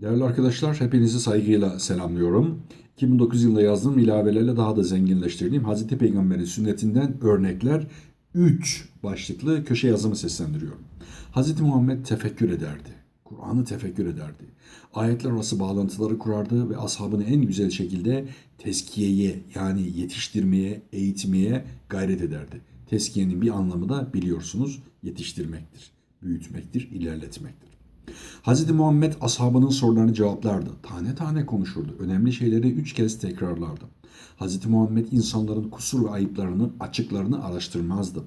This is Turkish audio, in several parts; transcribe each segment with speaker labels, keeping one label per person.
Speaker 1: Değerli arkadaşlar, hepinizi saygıyla selamlıyorum. 2009 yılında yazdığım ilavelerle daha da zenginleştirdiğim Hz. Peygamber'in sünnetinden örnekler 3 başlıklı köşe yazımı seslendiriyorum. Hz. Muhammed tefekkür ederdi. Kur'an'ı tefekkür ederdi. Ayetler arası bağlantıları kurardı ve ashabını en güzel şekilde tezkiyeye yani yetiştirmeye, eğitmeye gayret ederdi. Tezkiyenin bir anlamı da biliyorsunuz yetiştirmektir, büyütmektir, ilerletmektir. Hz. Muhammed ashabının sorularını cevaplardı. Tane tane konuşurdu. Önemli şeyleri üç kez tekrarlardı. Hz. Muhammed insanların kusur ve ayıplarını, açıklarını araştırmazdı.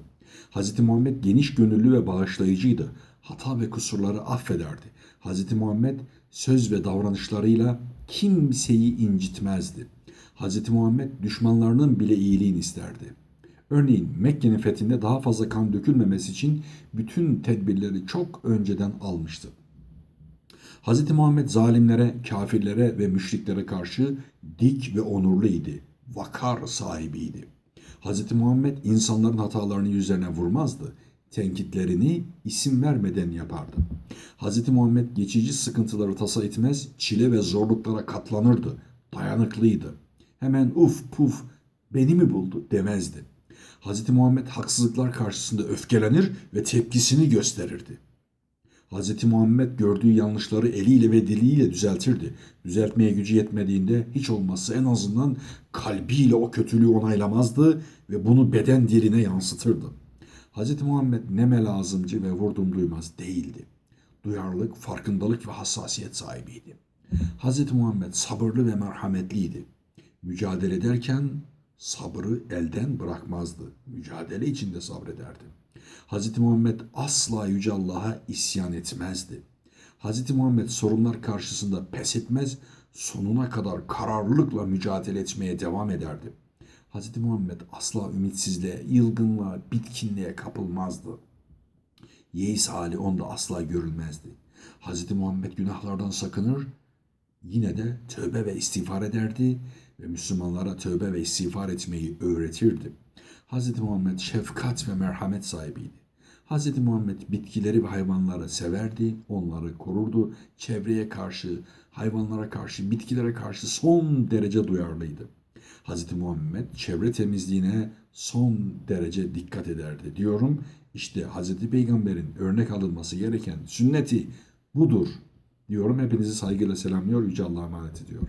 Speaker 1: Hz. Muhammed geniş gönüllü ve bağışlayıcıydı. Hata ve kusurları affederdi. Hz. Muhammed söz ve davranışlarıyla kimseyi incitmezdi. Hz. Muhammed düşmanlarının bile iyiliğini isterdi. Örneğin Mekke'nin fethinde daha fazla kan dökülmemesi için bütün tedbirleri çok önceden almıştı. Hz. Muhammed zalimlere, kafirlere ve müşriklere karşı dik ve onurluydu. Vakar sahibiydi. Hz. Muhammed insanların hatalarını yüzlerine vurmazdı. Tenkitlerini isim vermeden yapardı. Hz. Muhammed geçici sıkıntıları tasa etmez, çile ve zorluklara katlanırdı. Dayanıklıydı. Hemen uf puf beni mi buldu demezdi. Hz. Muhammed haksızlıklar karşısında öfkelenir ve tepkisini gösterirdi. Hz. Muhammed gördüğü yanlışları eliyle ve diliyle düzeltirdi. Düzeltmeye gücü yetmediğinde hiç olmazsa en azından kalbiyle o kötülüğü onaylamazdı ve bunu beden diline yansıtırdı. Hz. Muhammed neme lazımcı ve vurdum duymaz değildi. Duyarlılık, farkındalık ve hassasiyet sahibiydi. Hz. Muhammed sabırlı ve merhametliydi. Mücadele ederken sabrı elden bırakmazdı. Mücadele içinde sabrederdi. Hz. Muhammed asla Yüce Allah'a isyan etmezdi. Hz. Muhammed sorunlar karşısında pes etmez, sonuna kadar kararlılıkla mücadele etmeye devam ederdi. Hz. Muhammed asla ümitsizliğe, yılgınlığa, bitkinliğe kapılmazdı. Yeis hali onda asla görülmezdi. Hz. Muhammed günahlardan sakınır, yine de tövbe ve istiğfar ederdi ve Müslümanlara tövbe ve istiğfar etmeyi öğretirdi. Hz. Muhammed şefkat ve merhamet sahibiydi. Hz. Muhammed bitkileri ve hayvanları severdi, onları korurdu. Çevreye karşı, hayvanlara karşı, bitkilere karşı son derece duyarlıydı. Hz. Muhammed çevre temizliğine son derece dikkat ederdi diyorum. İşte Hz. Peygamber'in örnek alınması gereken sünneti budur diyorum. Hepinizi saygıyla selamlıyor. Yüce Allah'a emanet ediyorum.